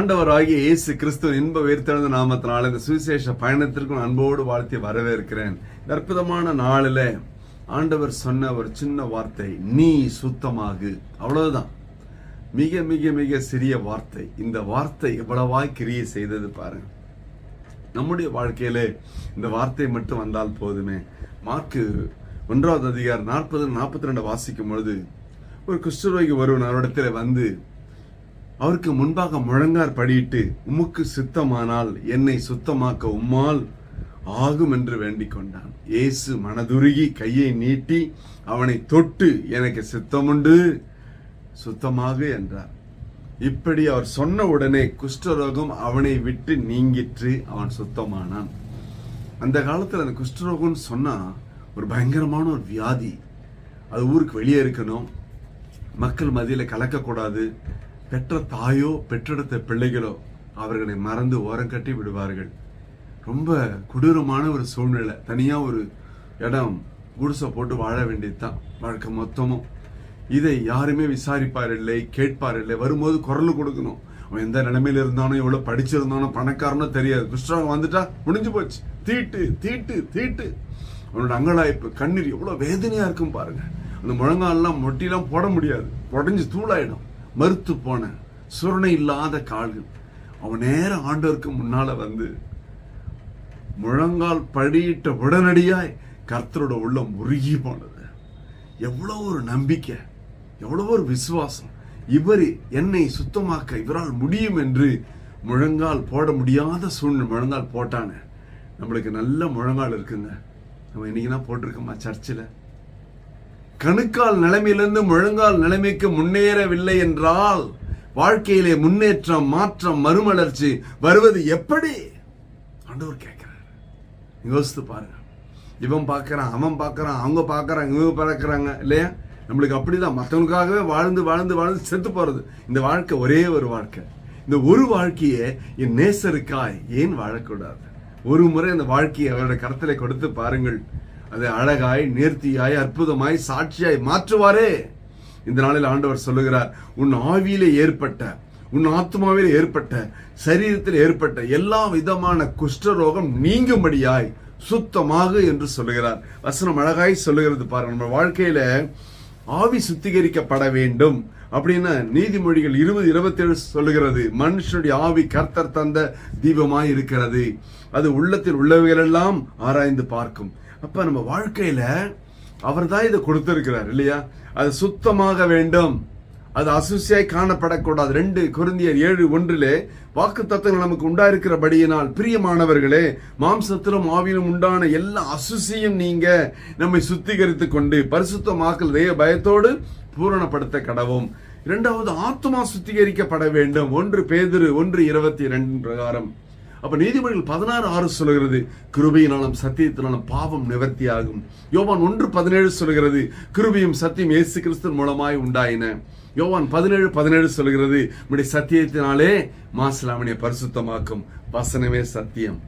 ஆண்டவராகிய இயேசு கிறிஸ்துவ இன்ப உயிர்த்தெழுந்த நாமத்தினால இந்த சுவிசேஷ பயணத்திற்கும் அன்போடு வாழ்த்தி வரவேற்கிறேன். அற்புதமான நாளில் ஆண்டவர் சொன்ன ஒரு சின்ன வார்த்தை நீ சுத்தமாகு. அவ்வளவுதான். மிக மிக மிக சிறிய வார்த்தை. இந்த வார்த்தை எவ்வளவாய் கிரியை செய்தது பாருங்க. நம்முடைய வாழ்க்கையில இந்த வார்த்தை மட்டும் வந்தால் போதுமே. மார்க்கு ஒன்றாவது அதிகார் நாற்பது நாற்பத்தி ரெண்டு வாசிக்கும் பொழுது ஒரு குஷ்டரோகி ஒருவன் அவரிடத்தில் வந்து அவருக்கு முன்பாக முழங்கார் படியிட்டு உமக்கு சித்தமானால் என்னை சுத்தமாக்க உம்மால் ஆகும் என்று வேண்டிக் கொண்டான். இயேசு மனதுருகி கையை நீட்டி அவனை தொட்டு எனக்கு சித்தமுண்டு சுத்தமாக என்றார். இப்படி அவர் சொன்ன உடனே குஷ்டரோகம் அவனை விட்டு நீங்கிற்று அவன் சுத்தமானான். அந்த காலத்துல அந்த குஷ்டரோகம்னு சொன்னா ஒரு பயங்கரமான ஒரு வியாதி. அது ஊருக்கு வெளியே இருக்கணும். மக்கள் மதியில் கலக்கக்கூடாது. பெற்ற தாயோ பெற்றெடுத்த பிள்ளைகளோ அவர்களை மறந்து ஓரம் கட்டி விடுவார்கள். ரொம்ப கொடூரமான ஒரு சூழ்நிலை. தனியாக ஒரு இடம் குடிசை போட்டு வாழ வேண்டியதுதான். வாழ்க்கை மொத்தமும். இதை யாருமே விசாரிப்பார் இல்லை கேட்பார் இல்லை வரும்போது குரல் கொடுக்கணும். அவன் எந்த நிலைமையில இருந்தானோ எவ்வளோ படிச்சிருந்தானோ பணக்காரனோ தெரியாது. குஷ்டரோகம் வந்துட்டா முடிஞ்சு போச்சு. தீட்டு தீட்டு தீட்டு. அவனோட அங்கலாய்ப்பு கண்ணீர் எவ்வளோ வேதனையாக இருக்கும் பாருங்க. அந்த முழங்கால்லாம் மொட்டிலாம் போட முடியாது. உடஞ்சி தூளாயிடும். மறுத்து போன சுரணை இல்லாத கால்கள். அவன் நேர ஆண்டவருக்கு முன்னால வந்து முழங்கால் படியிட்ட உடனடியாய் கர்த்தரோட உள்ளம் உருகி போனது. எவ்வளோ ஒரு நம்பிக்கை எவ்வளோ ஒரு விசுவாசம். இவர் என்னை சுத்தமாக்க இவரால் முடியும் என்று முழங்கால் போட முடியாத சூழ்நிலை முழங்கால் போட்டானே. நம்மளுக்கு நல்ல முழங்கால் இருக்குங்க. நம்ம இன்னைக்கு தான் போட்டிருக்கோமா சர்ச்சில்? கணுக்கால் நிலைமையிலிருந்து முழங்கால் நிலைமைக்கு முன்னேறவில்லை என்றால் வாழ்க்கையிலே முன்னேற்றம் மாற்றம் மறுமலர்ச்சி வருவது எப்படி? ஆண்டவர் கேட்கிறார். யோசித்து பாருங்க. இவன் பார்க்கறான் அவன் பார்க்கறான் அவங்க பார்க்கறாங்க இவங்க பார்க்கறாங்க இல்லையா? நம்மளுக்கு அப்படிதான். மற்றவனுக்காகவே வாழ்ந்து வாழ்ந்து வாழ்ந்து செத்து போறது. இந்த வாழ்க்கை ஒரே ஒரு வாழ்க்கை. இந்த ஒரு வாழ்க்கையை என் நேசருக்காய் ஏன் வாழக்கூடாது? ஒரு முறை அந்த வாழ்க்கையை அவரோட கருத்தில் கொடுத்து பாருங்கள். அதை அழகாய் நேர்த்தியாய் அற்புதமாய் சாட்சியாய் மாற்றுவாரே. இந்த நாளில் ஆண்டவர் சொல்லுகிறார் உன் ஆவியிலே ஏற்பட்ட உன் ஆத்மாவில் ஏற்பட்ட சரீரத்தில் ஏற்பட்ட எல்லா விதமான குஷ்டரோகம் நீங்கும்படியாய் சுத்தமாக என்று சொல்லுகிறார். வசனம் அழகாய் சொல்லுகிறது பாருங்க. நம்ம வாழ்க்கையில ஆவி சுத்திகரிக்கப்பட வேண்டும் அப்படின்னு நீதிமொழிகள் இருபது இருபத்தேழு சொல்லுகிறது. மனுஷனுடைய ஆவி கர்த்தர் தந்த தீபமாய் இருக்கிறது. அது உள்ளத்தில் உள்ளவைகளெல்லாம் ஆராய்ந்து பார்க்கும். அப்ப நம்ம வாழ்க்கையில அவர் தான் இதை கொடுத்திருக்கிறார் இல்லையா? அது சுத்தமாக வேண்டும். அது அசுசியாய் காணப்படக்கூடாது. ரெண்டு குருந்தியர் ஏழு ஒன்றிலே வாக்கு தத்துவங்கள் நமக்கு உண்டாயிருக்கிறபடியினால் பிரியமானவர்களே மாம்சத்திலும் ஆவிலும் உண்டான எல்லா அசுசியும் நீங்க நம்மை சுத்திகரித்து கொண்டு பரிசுத்தமாக்கல் தெய்வ பயத்தோடு பூரணப்படுத்த கடவும். இரண்டாவது ஆத்மா சுத்திகரிக்கப்பட வேண்டும். ஒன்று பேதிரு ஒன்று இருபத்தி இரண்டு பிரகாரம். அப்ப நீதிமொழிகள் பதினாறு ஆறு சொல்லுகிறது கிருபையினாலும் சத்தியத்தினாலும் பாவம் நிவர்த்தியாகும். யோவான் ஒன்று பதினேழு சொல்லுகிறது கிருபியும் சத்தியம் இயேசு கிறிஸ்து மூலமாய் உண்டாயின. யோவான் பதினேழு பதினேழு சொல்லுகிறது நம்முடைய சத்தியத்தினாலே மாசிலாமணியை பரிசுத்தமாக்கும். வசனமே சத்தியம்.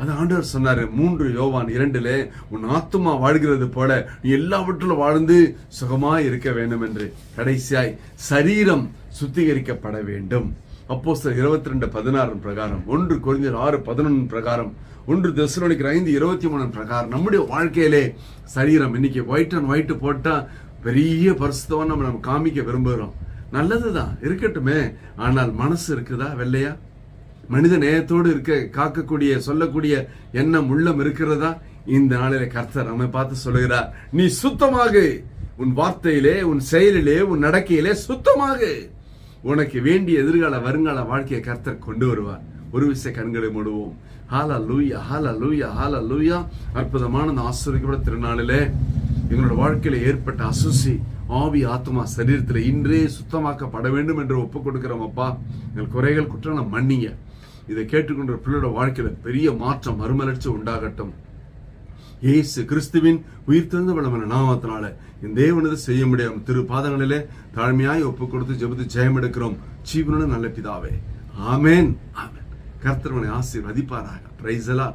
அது ஆண்டவர் சொன்னாரு மூன்று யோவான் இரண்டிலே உன் ஆத்துமா வாழ்கிறது போல நீ எல்லாவற்றிலும் வாழ்ந்து சுகமாய் இருக்க வேண்டும் என்று கடைசியாய் சரீரம் சுத்திகரிக்கப்பட வேண்டும். அப்போ இருபத்தி ரெண்டு பதினாறு பிரகாரம் ஒன்று குறைஞ்சர் ஆறு பதினொன்று பிரகாரம் ஒன்று தெசலோனிக்கிற ஐந்து இருபத்தி மூணு பிரகாரம். நம்முடைய வாழ்க்கையிலே சரீரம் இன்னைக்கு ஒயிட் அண்ட் ஒயிட் போட்டால் பெரிய பரிசுத்தவன் நம்ம நம்ம காமிக்க விரும்புகிறோம். நல்லதுதான் இருக்கட்டுமே. ஆனால் மனசு இருக்குதா? வெள்ளையா? மனித நேயத்தோடு இருக்க காக்கக்கூடிய சொல்லக்கூடிய எண்ணம் உள்ளம் இருக்கிறதா? இந்த நாளில கர்த்தர் நம்மை பார்த்து சொல்லுகிறார் நீ சுத்தமாக. உன் வார்த்தையிலே உன் செயலிலே உன் நடக்கையிலே சுத்தமாக. உனக்கு வேண்டிய எதிர்கால வருங்கால வாழ்க்கையை கர்த்தர் கொண்டு வருவார். ஒரு விசை கண்களை மூடுவோம். ஹாலா லூயா ஹாலா லூயா ஹாலா லூயா அற்புதமான அந்த ஆசிரியப்பட திருநாளிலே எங்களோட வாழ்க்கையில ஏற்பட்ட அசுசி ஆவி ஆத்மா சரீரத்தில் இன்றே சுத்தமாக்கப்பட வேண்டும் என்று ஒப்புக் கொடுக்கிறோம் அப்பா. எங்கள் குறைகள் குற்றம் மன்னிங்க. இதை கேட்டுக்கொண்ட பிள்ளையோட வாழ்க்கையில பெரிய மாற்றம் மறுமலர்ச்சி உண்டாகட்டும். இயேசு கிறிஸ்துவின் உயிர்த்தெழுந்த வளமான நாமத்தினால இந்த தேவனது செய்ய முடியும் திரு பாதங்களிலே தாழ்மையாய் ஒப்பு கொடுத்து ஜெபத்து ஜெயம் எடுக்கிறோம். ஜீவனோட நல்ல பிதாவே. ஆமேன். ஆமேன். கர்த்தரவனை ஆசீர்வதிப்பாராக. பிரைசலா